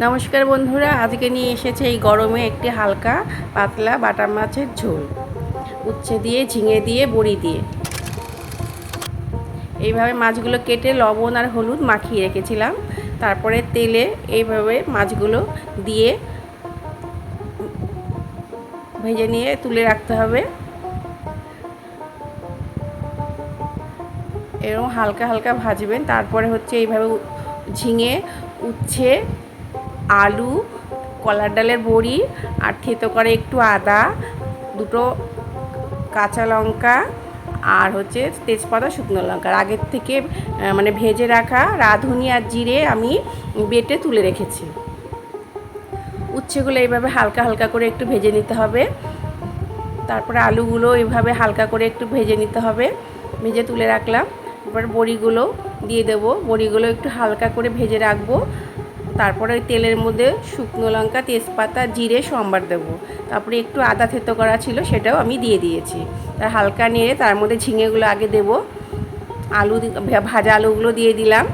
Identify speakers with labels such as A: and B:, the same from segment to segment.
A: নমস্কার বন্ধুরা, আজকে নিয়ে এসেছে এই গরমে একটি হালকা পাতলা বাটা মাছের ঝোল। উচ্ছে দিয়ে, ঝিঙে দিয়ে, বড়ি দিয়ে। এইভাবে মাছগুলো কেটে লবণ আর হলুদ মাখিয়ে রেখেছিলাম। তারপরে তেলে এইভাবে মাছগুলো দিয়ে ভেজে নিয়ে তুলে রাখতে হবে। এরকম হালকা হালকা ভাজবেন। তারপরে হচ্ছে এইভাবে ঝিঙে, উচ্ছে আলু, কলার ডালের বড়ি আর থেতো করে একটু আদা, দুটো কাঁচা লঙ্কা আর হচ্ছে তেজপাতা, শুকনো লঙ্কা। আগের থেকে মানে ভেজে রাখা রাঁধুনি আর জিরে আমি বেটে তুলে রেখেছি। উচ্ছেগুলো এইভাবে হালকা হালকা করে একটু ভেজে নিতে হবে। তারপরে আলুগুলো এইভাবে হালকা করে একটু ভেজে নিতে হবে। ভেজে তুলে রাখলাম। এবার বড়িগুলো দিয়ে দেবো। বড়িগুলো একটু হালকা করে ভেজে রাখব। তারপরে ওই তেলের মধ্যে শুকনো লঙ্কা, তেজপাতা, জিরে, সম্বার দেবো। তারপরে একটু আদা থেতো করা ছিল, সেটাও আমি দিয়ে দিয়েছি। তার হালকা নেড়ে তার মধ্যে ঝিঙেগুলো আগে দেবো। আলু ভাজা আলুগুলো দিয়ে দিলাম।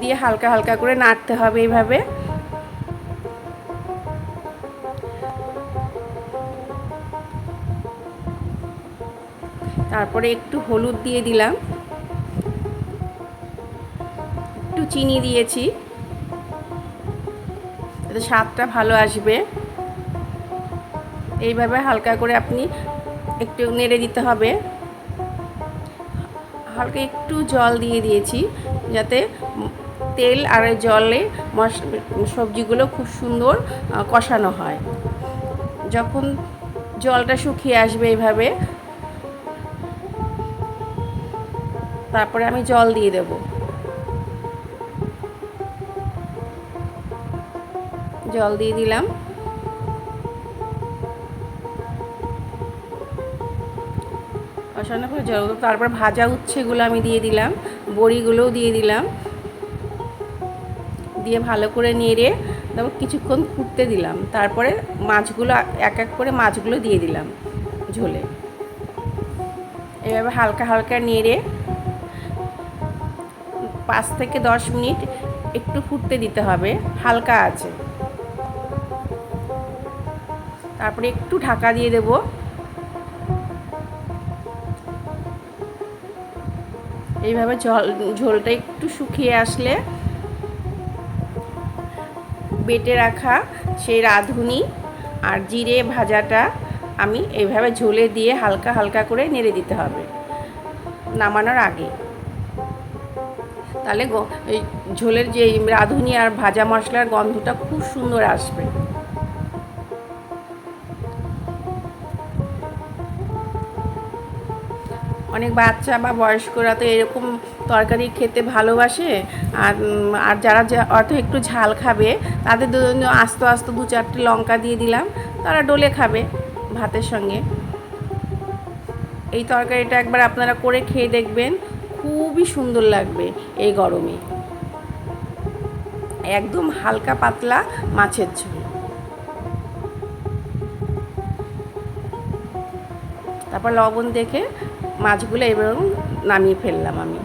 A: দিয়ে হালকা হালকা করে নাড়তে হবে এইভাবে। তারপরে একটু হলুদ দিয়ে দিলাম। চিনি দিয়েছি। যাতে স্বাদটা ভালো আসবে। এইভাবে হালকা করে আপনি একটু নেড়ে দিতে হবে। হালকা একটু জল দিয়ে দিয়েছি, যাতে তেল আর জলে মশ, সবজিগুলো খুব সুন্দর কষানো হয়। যখন জলটা শুকিয়ে আসবে এইভাবে, তারপরে আমি জল দিয়ে দেব। জল দিয়ে দিলাম। কষানো করে জল, তারপর ভাজা উচ্ছেগুলো আমি দিয়ে দিলাম, বড়িগুলোও দিয়ে দিলাম। দিয়ে ভালো করে নেড়ে তারপর কিছুক্ষণ ফুটতে দিলাম। তারপরে মাছগুলো, এক এক করে মাছগুলো দিয়ে দিলাম ঝোলে। এভাবে হালকা হালকা নেড়ে পাঁচ থেকে দশ মিনিট একটু ফুটতে দিতে হবে, হালকা আছে। তারপরে একটু ঢাকা দিয়ে দেব। এইভাবে জল, ঝোলটা একটু শুকিয়ে আসলে বেটে রাখা সেই রাঁধুনি আর জিরে ভাজাটা আমি এইভাবে ঝোলে দিয়ে হালকা হালকা করে নেড়ে দিতে হবে নামানোর আগে। তাহলে ঝোলের যে রাঁধুনি আর ভাজা মশলার গন্ধটা খুব সুন্দর আসবে। অনেক বাচ্চা বা বয়স্করা তো এরকম তরকারি খেতে ভালোবাসে। আর আর যারা অর্থ একটু ঝাল খাবে, তাদের জন্য আস্তে আস্তে দু চারটে লঙ্কা দিয়ে দিলাম। তারা ডলে খাবে ভাতের সঙ্গে। এই তরকারিটা একবার আপনারা করে খেয়ে দেখবেন, খুবই সুন্দর লাগবে এই গরমে। একদম হালকা পাতলা মাছের ঝোল। তারপর লবণ দেখে মাছগুলো এবার নামিয়ে ফেললাম আমি।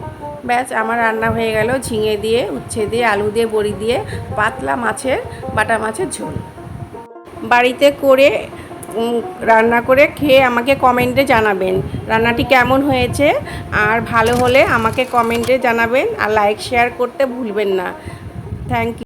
A: ব্যাস, আমার রান্না হয়ে গেল ঝিঙে দিয়ে, উচ্ছে দিয়ে, আলু দিয়ে, বড়ি দিয়ে, পাতলা মাছের, বাটা মাছের ঝোল। বাড়িতে করে রান্না করে খেয়ে আমাকে কমেন্টে জানাবেন রান্নাটি কেমন হয়েছে। আর ভালো হলে আমাকে কমেন্টে জানাবেন আর লাইক, শেয়ার করতে ভুলবেন না। Thank you.